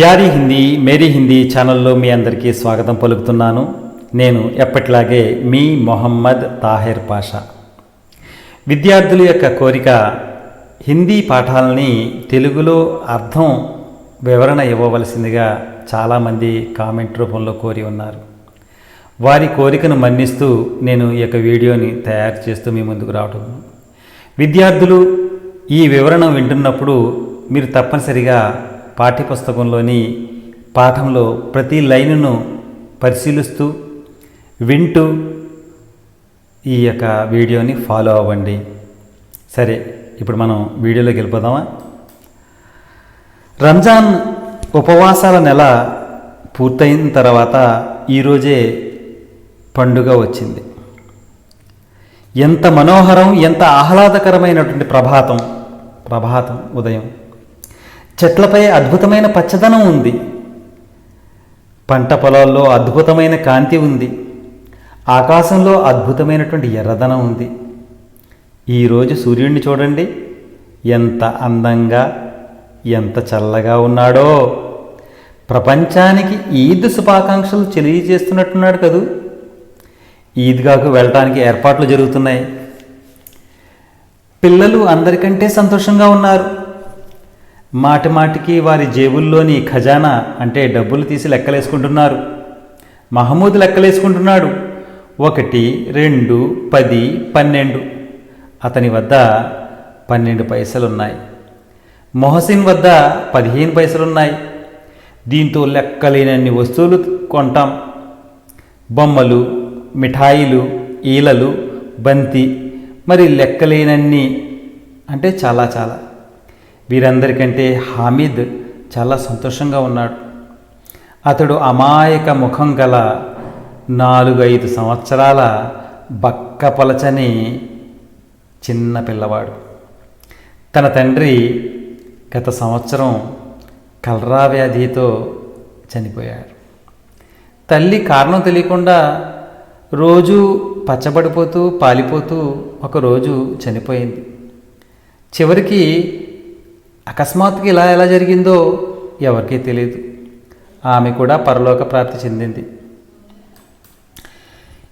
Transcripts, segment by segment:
ప్యారీ Hindi Mary Hindi ఛానల్లో మీ అందరికీ స్వాగతం పలుకుతున్నాను. నేను ఎప్పటిలాగే మీ మొహమ్మద్ తాహిర్ పాషా. విద్యార్థుల యొక్క కోరిక హిందీ పాఠాలని తెలుగులో అర్థం వివరణ ఇవ్వవలసిందిగా చాలామంది కామెంట్ రూపంలో కోరి ఉన్నారు. వారి కోరికను మన్నిస్తూ నేను ఈ యొక్క వీడియోని తయారు చేస్తూ మీ ముందుకు రావటం. విద్యార్థులు ఈ వివరణ వింటున్నప్పుడు మీరు తప్పనిసరిగా పాఠ్యపుస్తకంలోని పాఠంలో ప్రతి లైనును పరిశీలిస్తూ వింటూ ఈ యొక్క వీడియోని ఫాలో అవ్వండి. సరే ఇప్పుడు మనం వీడియోలోకి వెళ్ళిపోదామా? రంజాన్ ఉపవాసాల నెల పూర్తయిన తర్వాత ఈరోజే పండుగ వచ్చింది. ఎంత మనోహరం ఎంత ఆహ్లాదకరమైనటువంటి ప్రభాతం ప్రభాతం ఉదయం. చెట్లపై అద్భుతమైన పచ్చదనం ఉంది. పంట పొలాల్లో అద్భుతమైన కాంతి ఉంది. ఆకాశంలో అద్భుతమైనటువంటి ఎర్రదనం ఉంది. ఈరోజు సూర్యుడిని చూడండి. ఎంత అందంగా ఎంత చల్లగా ఉన్నాడో. ప్రపంచానికి ఈద్ శుభాకాంక్షలు తెలియజేస్తున్నట్టున్నాడు కదూ. ఈద్గాకు వెళ్ళటానికి ఏర్పాట్లు జరుగుతున్నాయి. పిల్లలు అందరికంటే సంతోషంగా ఉన్నారు. మాటిమాటికి వారి జేబుల్లోని ఖజానా అంటే డబ్బులు తీసి లెక్కలేసుకుంటున్నారు. మహమూద్ లెక్కలేసుకుంటున్నాడు. ఒకటి రెండు పది పన్నెండు. అతని వద్ద పన్నెండు పైసలున్నాయి. మొహసిన్ వద్ద పదిహేను పైసలున్నాయి. దీంతో లెక్కలేనన్ని వస్తువులు కొంటాం. బొమ్మలు మిఠాయిలు ఈలలు బంతి మరి లెక్కలేనన్ని అంటే చాలా చాలా. వీరందరికంటే హామీద్ చాలా సంతోషంగా ఉన్నాడు. అతడు అమాయక ముఖం గల నాలుగు ఐదు సంవత్సరాల బక్కపలచని చిన్న పిల్లవాడు. తన తండ్రి గత సంవత్సరం కలరా వ్యాధితో చనిపోయాడు. తల్లి కారణం తెలియకుండా రోజు పచ్చబడిపోతూ పాలిపోతూ ఒకరోజు చనిపోయింది. చివరికి అకస్మాత్తుగా ఇలా ఎలా జరిగిందో ఎవరికీ తెలియదు ఆమె కూడా పరలోక ప్రాప్తి చెందింది.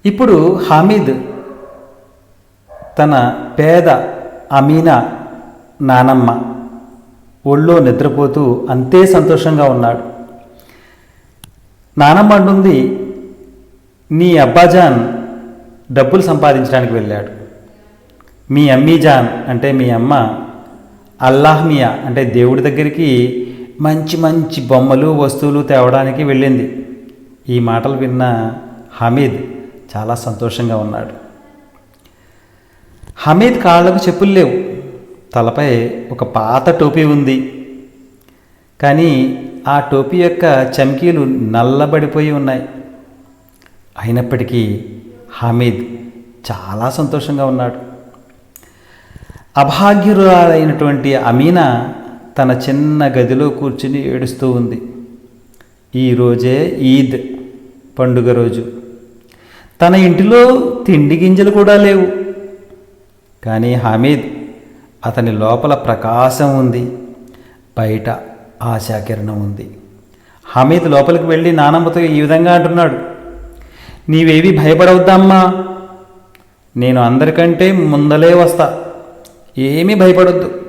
ఇప్పుడు హామీద్ తన పేద అమీనా నానమ్మ ఒళ్ళో నిద్రపోతూ అంతే సంతోషంగా ఉన్నాడు. నానమ్మ అంటుంది నీ అబ్బాజాన్ డబ్బులు సంపాదించడానికి వెళ్ళాడు. మీ అమ్మీజాన్ అంటే మీ అమ్మ అల్లాహ్మియా అంటే దేవుడి దగ్గరికి మంచి మంచి బొమ్మలు వస్తువులు తేవడానికి వెళ్ళింది. ఈ మాటలు విన్న హమీద్ చాలా సంతోషంగా ఉన్నాడు. హమీద్ కాళ్ళకు చెప్పులు లేవు. తలపై ఒక పాత టోపీ ఉంది. కానీ ఆ టోపీ యొక్క చమ్కీలు నల్లబడిపోయి ఉన్నాయి. అయినప్పటికీ హమీద్ చాలా సంతోషంగా ఉన్నాడు. అభాగ్యురాలైనటువంటి అమీనా తన చిన్న గదిలో కూర్చుని ఏడుస్తూ ఉంది. ఈరోజే ఈద్ పండుగ రోజు. తన ఇంటిలో తిండి గింజలు కూడా లేవు. కానీ హమీద్ అతని లోపల ప్రకాశం ఉంది. బయట ఆశాకిరణం ఉంది. హమీద్ లోపలికి వెళ్ళి నానమ్మతో ఈ విధంగా అంటున్నాడు. నీవేవి భయపడవద్దమ్మా. నేను అందరికంటే ముందలే వస్తా. ఏమీ భయపడొద్దు.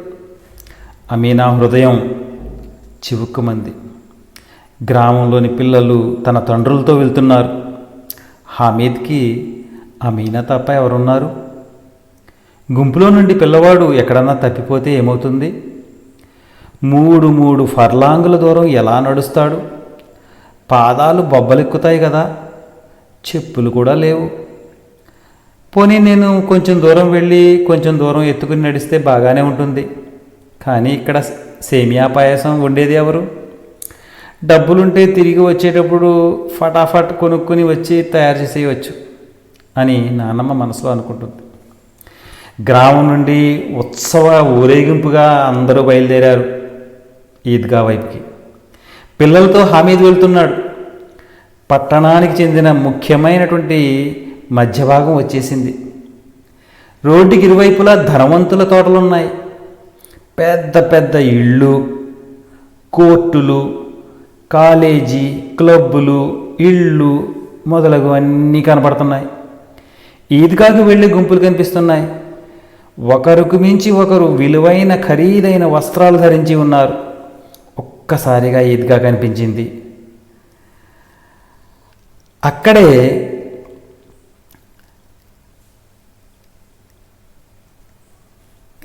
అమీనా హృదయం చివుక్కుమంది. గ్రామంలోని పిల్లలు తన తండ్రులతో వెళ్తున్నారు. హామీద్కి అమీనా తప్ప ఎవరున్నారు? గుంపులో నుండి పిల్లవాడు ఎక్కడన్నా తప్పిపోతే ఏమవుతుంది? మూడు మూడు ఫర్లాంగుల దూరం ఎలా నడుస్తాడు? పాదాలు బొబ్బలెక్కుతాయి కదా. చెప్పులు కూడా లేవు. పోనీ నేను కొంచెం దూరం వెళ్ళి కొంచెం దూరం ఎత్తుకుని నడిస్తే బాగానే ఉంటుంది. కానీ ఇక్కడ సేమియా పాయసం వండేది ఎవరు? డబ్బులుంటే తిరిగి వచ్చేటప్పుడు ఫటాఫట్ కొనుక్కొని వచ్చి తయారు చేసేయవచ్చు అని నాన్నమ్మ మనసులో అనుకుంటుంది. గ్రామం నుండి ఉత్సవ ఊరేగింపుగా అందరూ బయలుదేరారు ఈద్గా వైపుకి. పిల్లలతో హామీద్ వెళ్తున్నాడు. పట్టణానికి చెందిన ముఖ్యమైనటువంటి మధ్య భాగం వచ్చేసింది. రోడ్డుకి ఇరువైపులా ధనవంతుల తోటలున్నాయి. పెద్ద పెద్ద ఇళ్ళు కోర్టులు కాలేజీ క్లబ్బులు ఇళ్ళు మొదలగు అన్నీ కనపడుతున్నాయి. ఈద్గాకు వెళ్ళే గుంపులు కనిపిస్తున్నాయి. ఒకరికి మించి ఒకరు విలువైన ఖరీదైన వస్త్రాలు ధరించి ఉన్నారు. ఒక్కసారిగా ఈద్గా కనిపించింది. అక్కడే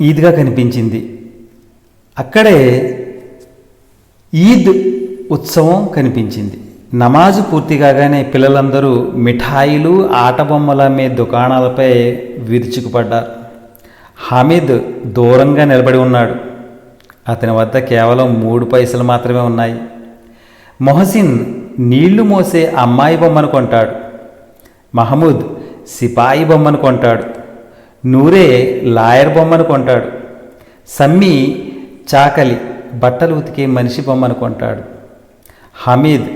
ఈద్గా కనిపించింది. అక్కడే ఈద్ ఉత్సవం కనిపించింది. నమాజు పూర్తి కాగానే పిల్లలందరూ మిఠాయిలు ఆట మీ అమ్మే దుకాణాలపై విరుచుకుపడ్డారు. హమీద్ దూరంగా నిలబడి ఉన్నాడు. అతని వద్ద కేవలం మూడు పైసలు మాత్రమే ఉన్నాయి. మొహసిన్ నీళ్ళు మోసే అమ్మాయి బొమ్మను కొంటాడు. మహమూద్ సిపాయి బొమ్మను కొంటాడు. నూరే లాయర్ బొమ్మను కొంటాడు. సమ్మి చాకలి బట్టలు ఉతికే మనిషి బొమ్మను కొంటాడు. హమీద్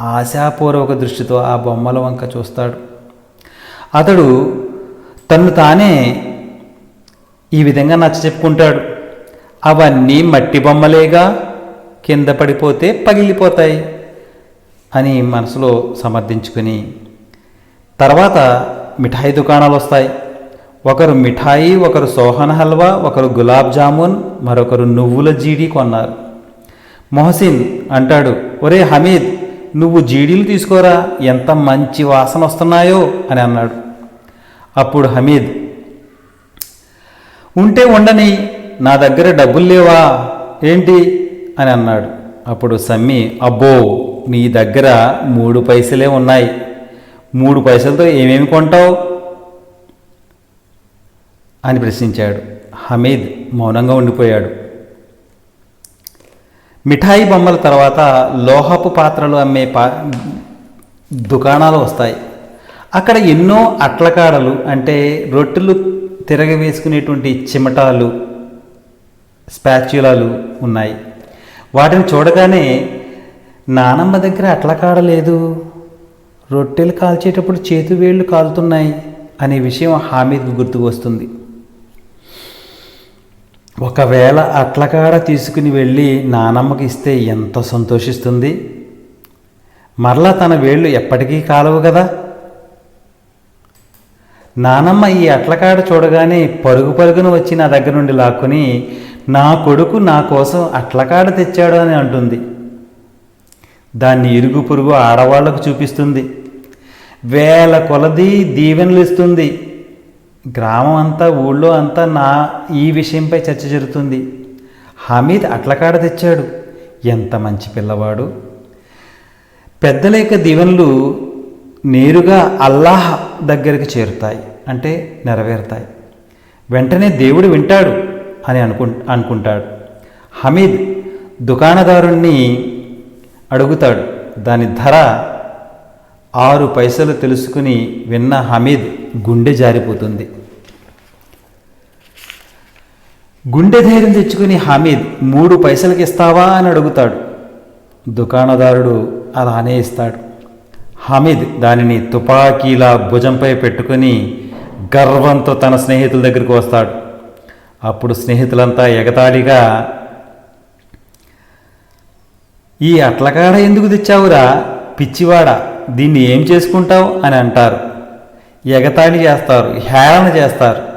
ఆశాపూర్వక దృష్టితో ఆ బొమ్మల వంక చూస్తాడు. అతడు తన్ను తానే ఈ విధంగా నచ్చ చెప్పుకుంటాడు. అవన్నీ మట్టి బొమ్మలేగా కింద పడిపోతే పగిలిపోతాయి అని మనసులో సమర్థించుకుని తర్వాత మిఠాయి దుకాణాలు వస్తాయి ఒకరు మిఠాయి ఒకరు సోహన్ హల్వా ఒకరు గులాబ్ జామున్ మరొకరు నువ్వుల జీడి కొన్నారు. మొహసిన్ అంటాడు ఒరే హమీద్ నువ్వు జీడీలు తీసుకోరా? ఎంత మంచి వాసన వస్తున్నాయో? అని అన్నాడు. అప్పుడు హమీద్ ఉంటే ఉండని నా దగ్గర డబ్బులు లేవా? ఏంటి? అని అన్నాడు. అప్పుడు సమ్మి అబ్బో నీ దగ్గర మూడు పైసలే ఉన్నాయి. మూడు పైసలతో ఏమేమి కొంటావు? అని ప్రశ్నించాడు. హమీద్ మౌనంగా ఉండిపోయాడు. మిఠాయి బొమ్మల తర్వాత లోహపు పాత్రలు అమ్మే పా దుకాణాలు వస్తాయి. అక్కడ ఎన్నో అట్లకాడలు అంటే రొట్టెలు తిరగవేసుకునేటువంటి చిమటాలు స్పాచ్యులాలు ఉన్నాయి. వాటిని చూడగానే నానమ్మ దగ్గర అట్లకాడ లేదు. రొట్టెలు కాల్చేటప్పుడు చేతి వేళ్ళు కాలుతున్నాయి అనే విషయం హామీద్కు గుర్తుకు వస్తుంది ఒకవేళ అట్లకాడ తీసుకుని వెళ్ళి నానమ్మకి ఇస్తే ఎంత సంతోషిస్తుంది? మరలా తన వేళ్ళు ఎప్పటికీ కాలవు కదా నానమ్మ ఈ అట్లకాడ చూడగానే పరుగు పరుగున వచ్చి నా దగ్గర నుండి లాక్కొని నా కొడుకు నా కోసం అట్లకాడ తెచ్చాడు అని అంటుంది. దాన్ని ఇరుగు పొరుగు ఆడవాళ్ళకు చూపిస్తుంది. వేల కొలది దీవెనలు ఇస్తుంది గ్రామం అంతా ఊళ్ళో అంతా నా ఈ విషయంపై చర్చ జరుగుతుంది. హమీద్ అట్లకాడ తెచ్చాడు. ఎంత మంచి పిల్లవాడు. పెద్దల యొక్క దీవెనలు నేరుగా అల్లాహ్ దగ్గరికి చేరుతాయి అంటే నెరవేరుతాయి. వెంటనే దేవుడు వింటాడు అని అనుకు అనుకుంటాడు. హమీద్ దుకాణదారుణ్ణి అడుగుతాడు. దాని ధర ఆరు పైసలు తెలుసుకుని విన్న హమీద్ గుండె జారిపోతుంది. గుండె ధైర్యం తెచ్చుకుని హమీద్ మూడు పైసలకి ఇస్తావా అని అడుగుతాడు. దుకాణదారుడు అలానే ఇస్తాడు. హమీద్ దానిని తుపాకీలా భుజంపై పెట్టుకుని గర్వంతో తన స్నేహితుల దగ్గరికి వస్తాడు. అప్పుడు స్నేహితులంతా ఎగతాళిగా ఈ అట్లకాడ ఎందుకు తెచ్చావురా? పిచ్చివాడా? దీన్ని ఏం చేసుకుంటావు అని అంటారు. ఎగతాళి చేస్తారు హేళన చేస్తారు.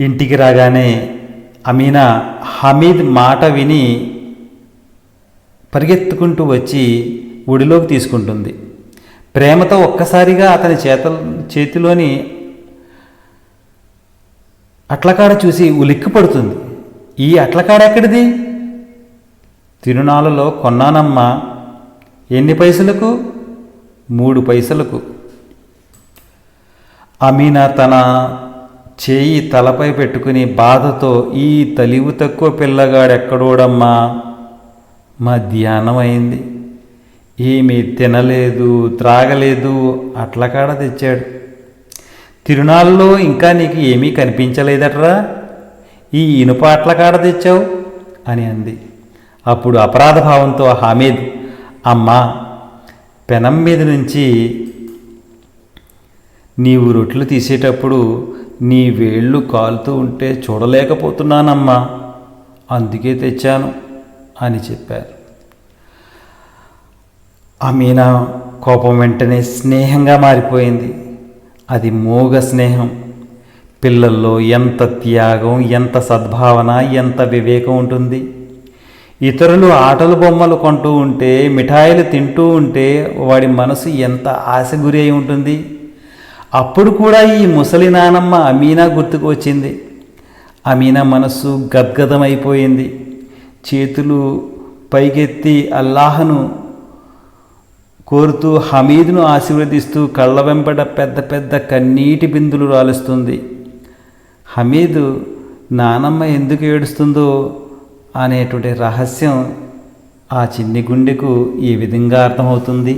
ఇంటికి రాగానే అమీనా హమీద్ మాట విని పరిగెత్తుకుంటూ వచ్చి ఒడిలోకి తీసుకుంటుంది. ప్రేమతో ఒక్కసారిగా అతని చేత చేతిలోని అట్లకాడ చూసి ఉలిక్కి పడుతుంది ఈ అట్లకాడ ఎక్కడిది? తిరునాళ్ళలో కొన్నానమ్మా. ఎన్ని పైసలకు? మూడు పైసలకు. అమీనా తన చేయి తలపై పెట్టుకుని బాధతో ఈ తలివు తక్కువ పిల్లగాడెక్కడోడమ్మా? మధ్యాహ్నం అయింది ఏమీ తినలేదు త్రాగలేదు అట్లకాడ తెచ్చాడు. తిరునాళ్ళలో ఇంకా నీకు ఏమీ కనిపించలేదట్రా? ఈ ఇనుప అట్లకాడ తెచ్చావు? అని అంది. అప్పుడు అపరాధ భావంతో హామీద్ అమ్మా పెనం మీద నుంచి నీవు రొట్టెలు తీసేటప్పుడు నీ వేళ్ళు కాలుతూ ఉంటే చూడలేకపోతున్నానమ్మా. అందుకే తెచ్చాను అని చెప్పారు. అమీనా కోపం వెంటనే స్నేహంగా మారిపోయింది. అది మూగ స్నేహం. పిల్లల్లో ఎంత త్యాగం ఎంత సద్భావన ఎంత వివేకం ఉంటుంది. ఇతరులు ఆటలు బొమ్మలు కొంటూ ఉంటే మిఠాయిలు తింటూ ఉంటే వాడి మనసు ఎంత ఆశ గురి అయి ఉంటుంది? అప్పుడు కూడా ఈ ముసలి నానమ్మ అమీనా గుర్తుకు వచ్చింది. అమీనా మనస్సు గద్గదమైపోయింది. చేతులు పైకెత్తి అల్లాహను కోరుతూ హమీదును ఆశీర్వదిస్తూ కళ్ళ వెంబడ పెద్ద పెద్ద కన్నీటి బిందులు రాలుస్తుంది. హమీదు నానమ్మ ఎందుకు ఏడుస్తుందో అనేటువంటి రహస్యం ఆ చిన్ని గుండెకు ఈ విధంగా అర్థమవుతుంది.